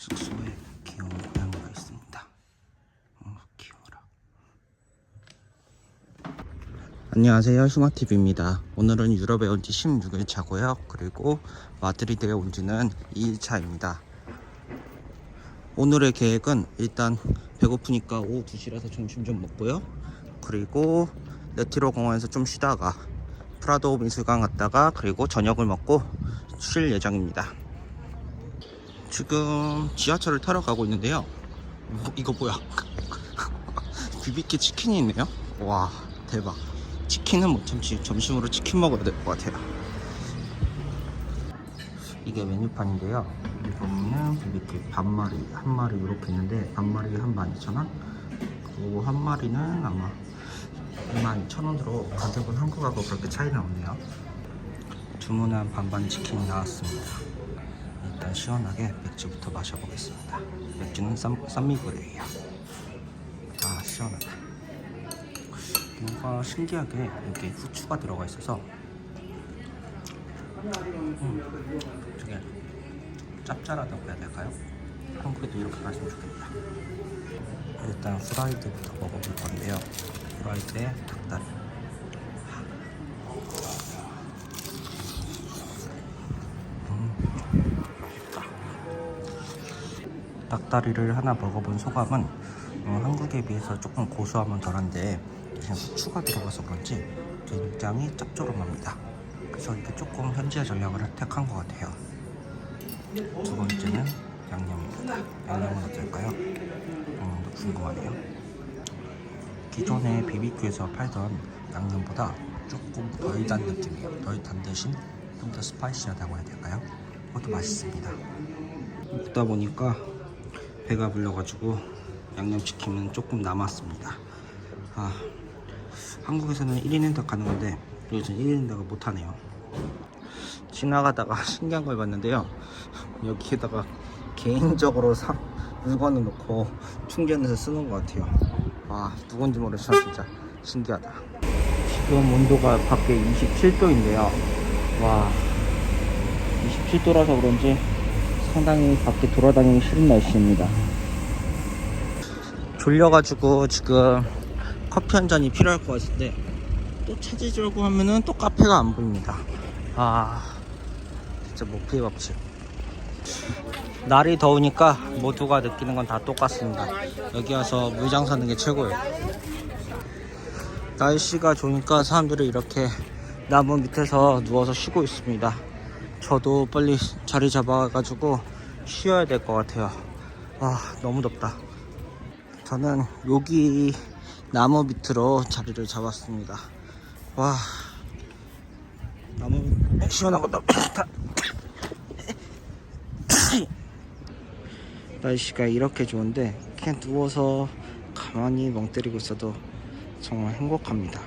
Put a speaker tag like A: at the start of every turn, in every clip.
A: 숙소에 귀여운 고양이가 있습니다. 어, 귀여워라. 안녕하세요. 흉아TV입니다. 오늘은 유럽에 온 지 16일 차고요. 그리고 마드리드에 온 지는 2일 차입니다. 오늘의 계획은 일단 배고프니까 오후 2시라서 점심 좀 먹고요. 그리고 레티로 공원에서 좀 쉬다가 프라도 미술관 갔다가 그리고 저녁을 먹고 쉴 예정입니다. 지금 지하철을 타러 가고 있는데요. 뭐, 이거 뭐야? 비비큐 치킨이 있네요. 와 대박. 치킨은 못 참지. 점심으로 치킨 먹어야 될 것 같아요. 이게 메뉴판인데요. 여기 보면은 비비큐 반마리, 한 마리 이렇게 있는데 반마리 한 12,000원. 그리고 한 마리는 아마 22,000원으로 가격은 한국하고 그렇게 차이는 없네요. 주문한 반반 치킨이 나왔습니다. 일단 시원하게 맥주부터 마셔보겠습니다. 맥주는 쌈, 쌈미구레예요. 아 시원하다. 뭔가 신기하게 여기 후추가 들어가 있어서 음, 되게 짭짤하다고 해야 될까요? 한국에도 이렇게 갔으면 좋겠다. 일단 후라이드부터 먹어볼 건데요. 후라이드에 닭다리. 닭다리를 하나 먹어본 소감은 어, 한국에 비해서 조금 고소함은 덜한데 대신 후추가 들어가서 그런지 굉장히 짭조름합니다. 그래서 이게 조금 현지의 전략을 획득한 것 같아요. 두 번째는 양념입니다. 양념은 어떨까요? 음, 궁금하네요. 기존의 비비큐에서 팔던 양념보다 조금 덜 단 느낌이에요. 덜 단 대신 좀 더 스파이시하다고 해야 될까요? 그것도 맛있습니다. 먹다 보니까 배가 불러가지고 양념치킨은 조금 남았습니다. 아, 한국에서는 1인 핸드 가는 건데 요즘 1인 핸드가 못하네요. 지나가다가 신기한 걸 봤는데요. 여기에다가 개인적으로 사, 물건을 놓고 충전해서 쓰는 것 같아요. 와, 누군지 모르지만 진짜 신기하다. 지금 온도가 밖에 27도인데요. 와, 27도라서 그런지 상당히 밖에 돌아다니기 싫은 날씨입니다. 졸려가지고 지금 커피 한 잔이 필요할 것 같은데 또 찾으려고 하면은 또 카페가 안 보입니다. 아, 진짜 못 피해 밥집. 날이 더우니까 모두가 느끼는 건 다 똑같습니다. 여기 와서 물장 사는 게 최고예요. 날씨가 좋으니까 사람들이 이렇게 나무 밑에서 누워서 쉬고 있습니다. 저도 빨리 자리 잡아가지고 쉬어야 될 것 같아요. 와, 너무 덥다. 저는 여기 나무 밑으로 자리를 잡았습니다. 와, 나무 시원한 것도 좋다. 날씨가 이렇게 좋은데 그냥 누워서 가만히 멍 때리고 있어도 정말 행복합니다.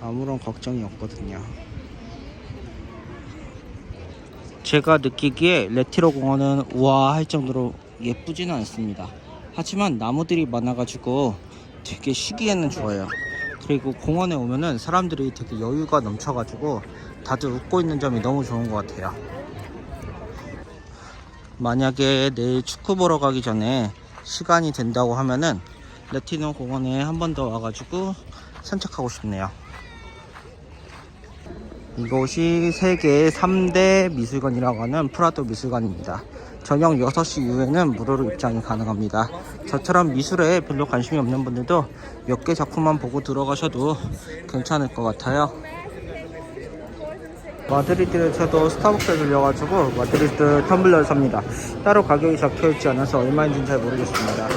A: 아무런 걱정이 없거든요. 제가 느끼기에 레티로 공원은 우아할 정도로 예쁘지는 않습니다. 하지만 나무들이 많아가지고 되게 쉬기에는 좋아요. 그리고 공원에 오면은 사람들이 되게 여유가 넘쳐가지고 다들 웃고 있는 점이 너무 좋은 것 같아요. 만약에 내일 축구 보러 가기 전에 시간이 된다고 하면은 레티노 공원에 한 번 더 와가지고 산책하고 싶네요. 이곳이 세계 3대 미술관이라고 하는 프라도 미술관입니다. 저녁 6시 이후에는 무료로 입장이 가능합니다. 저처럼 미술에 별로 관심이 없는 분들도 몇 개 작품만 보고 들어가셔도 괜찮을 것 같아요. 마드리드에서도 스타벅스에 들려가지고 마드리드 텀블러를 삽니다. 따로 가격이 적혀있지 않아서 얼마인지는 잘 모르겠습니다.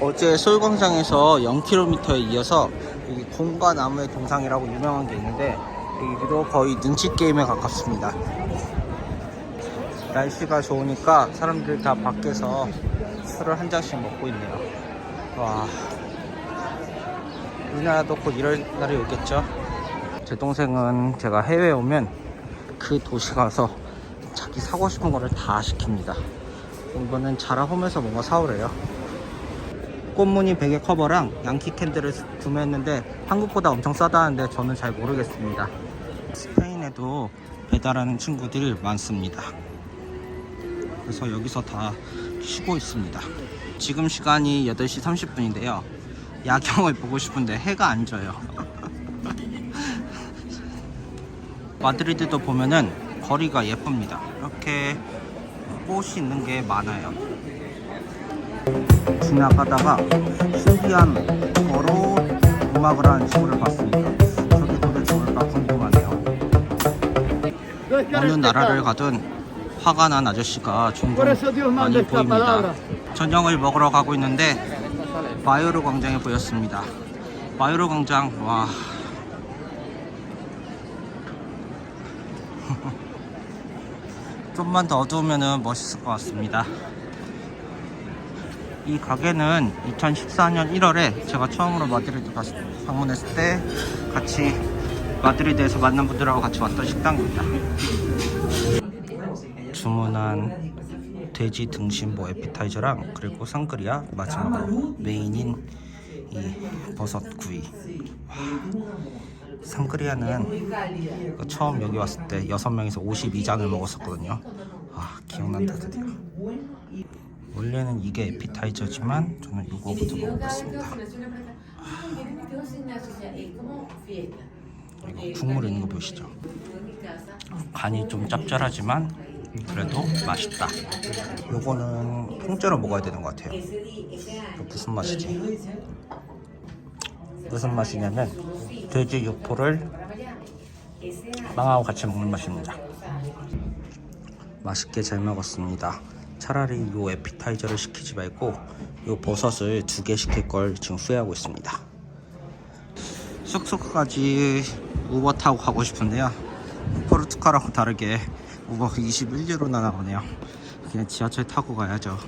A: 어제 솔광장에서 0km에 이어서 여기 공과 나무의 동상이라고 유명한 게 있는데 여기도 거의 눈치 게임에 가깝습니다. 날씨가 좋으니까 사람들이 다 밖에서 술을 한 잔씩 먹고 있네요. 와, 우리나라도 곧 이럴 날이 오겠죠? 제 동생은 제가 해외에 오면 그 도시 가서 자기 사고 싶은 거를 다 시킵니다. 이번엔 자라 홈에서 뭔가 사오래요. 꽃무늬 베개 커버랑 양키 캔들을 구매했는데 한국보다 엄청 싸다는데 저는 잘 모르겠습니다. 스페인에도 배달하는 친구들이 많습니다. 그래서 여기서 다 쉬고 있습니다. 지금 시간이 8시 30분인데요. 야경을 보고 싶은데 해가 안 져요. 마드리드도 보면은 거리가 예쁩니다. 이렇게 꽃이 있는 게 많아요. 지나가다가 신기한 거로 음악을 하는 친구를 봤습니다. 저게 도대체 뭘까 궁금하네요. 어느 나라를 가든 화가 난 아저씨가 종종 많이 보입니다. 저녁을 먹으러 가고 있는데 바이오르 광장에 보였습니다. 바이오르 광장 와 좀만 더 어두우면 멋있을 것 같습니다. 이 가게는 2014년 1월에 제가 처음으로 마드리드 갔- 방문했을 때 같이 마드리드에서 만난 분들하고 같이 왔던 식당입니다. 주문한 돼지 등심보 에피타이저랑 그리고 상그리아 마지막으로 메인인 이 버섯 구이. 와, 상그리아는 그 처음 여기 왔을 때 6명이서 52잔을 먹었었거든요. 아 기억난다 드디어. 원래는 이게 에피타이저지만 저는 이거부터 먹어봤습니다. 이거 국물 있는 거 보이시죠? 간이 좀 짭짤하지만 그래도 맛있다. 요거는 통째로 먹어야 되는 것 같아요. 무슨 맛이지? 무슨 맛이냐면 돼지 육포를 빵하고 같이 먹는 맛입니다. 맛있게 잘 먹었습니다. 차라리 요 에피타이저를 시키지 말고 요 버섯을 두 개 시킬 걸 지금 후회하고 있습니다. 숙소까지 우버 타고 가고 싶은데요. 포르투갈하고 다르게 우버 21유로나 나오네요. 그냥 지하철 타고 가야죠.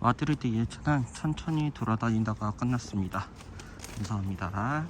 A: 마드리드 예차는 천천히 돌아다니다가 끝났습니다. 감사합니다.